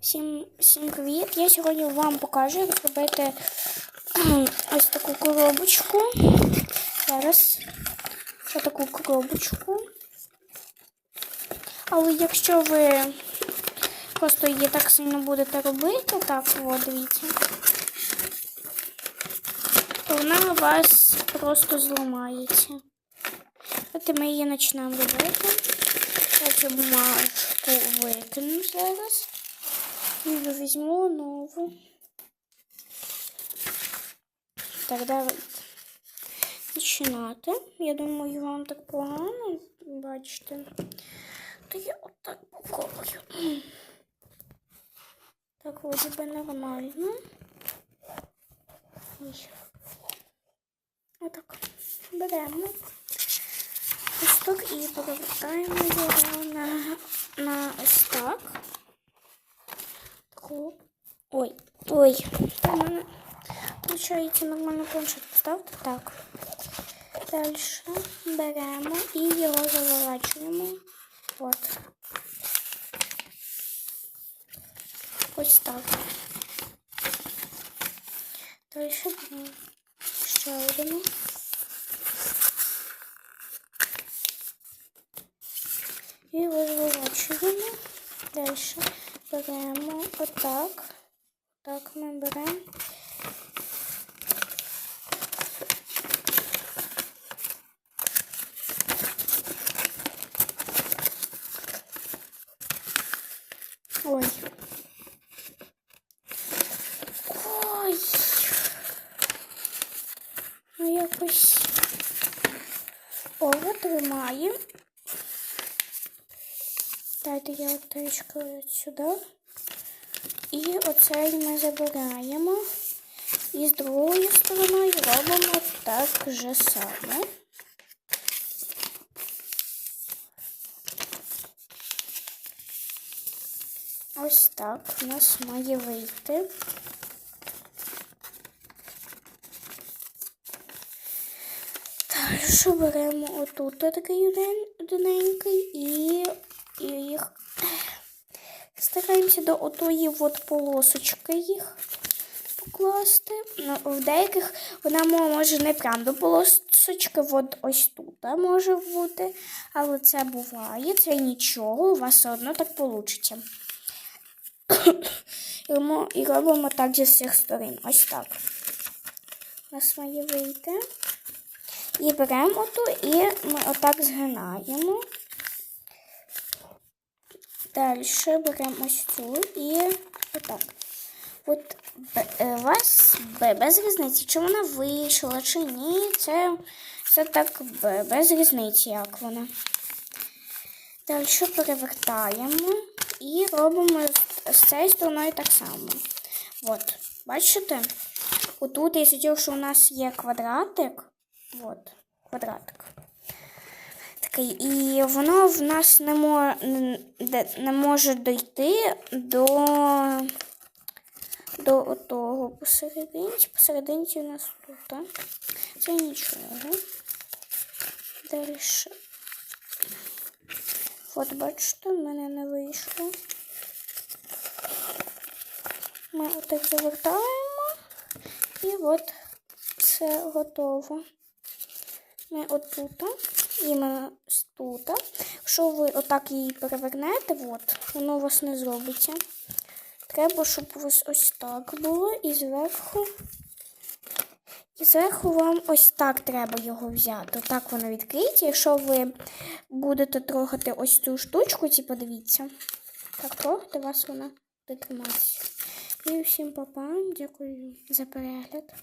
Всім, всім привіт! Я сьогодні вам покажу, як зробити ось таку коробочку. Зараз ось таку коробочку. Але якщо ви просто її так сильно будете робити, так, от, дивіться, то вона у вас просто зламається. От ми її почнемо робити. Я цю бумажку викину зараз. Візьму нову. Так, давайте починати. Я думаю, вам так погано бачите. То я отак попробую. Так, вроде би нормально. Ой. Отак. Беремо. Так і повертаємо його на Ой, ой. У мене Получається нормально планшет поставити. Так. Далі беремо і його заворачуємо. От. Ось так. Далі беремо ще одну. І розворачуємо. Далі беремо отак. Так ми беремо. Ой. Ой. Ну якось ого тримаємо. Дайте я трішки сюди. І оцей ми забираємо. І з другої сторони робимо так же само. Ось так у нас має вийти. Далі беремо отут такий один, одиненький і, стараємося до отої от полосочки їх покласти. Ну, в деяких вона може не прям до полосочки, от ось тут може бути. Але це буває, це нічого, у вас все одно так вийде. І робимо так зі всіх сторін. Ось так. У нас має вийти. І беремо ту і ми отак згинаємо. Далі беремо ось цю і отак. От у вас без різниці, чи вона вийшла, чи ні. Це все так без різниці, як вона. Далі перевертаємо і робимо з цією стороною так само. От, бачите? Отут я сидів, що у нас є квадратик. От, квадратик. Такий, і воно в нас не, мо, не, може дойти до до того посерединці. Посерединці у нас тут. Це нічого. Далі. От, бачите, в мене не вийшло. Ми отак завертаємо і от все готово. Ми отут, іменно тут. Якщо ви отак її перевернете, от, воно у вас не зробиться. Треба, щоб у вас ось так було і зверху. І зверху вам ось так треба його взяти. Так воно відкриється. Якщо ви будете трогати ось цю штучку, ці подивіться. Так, трогати вас вона буде. І всім папа, дякую за перегляд.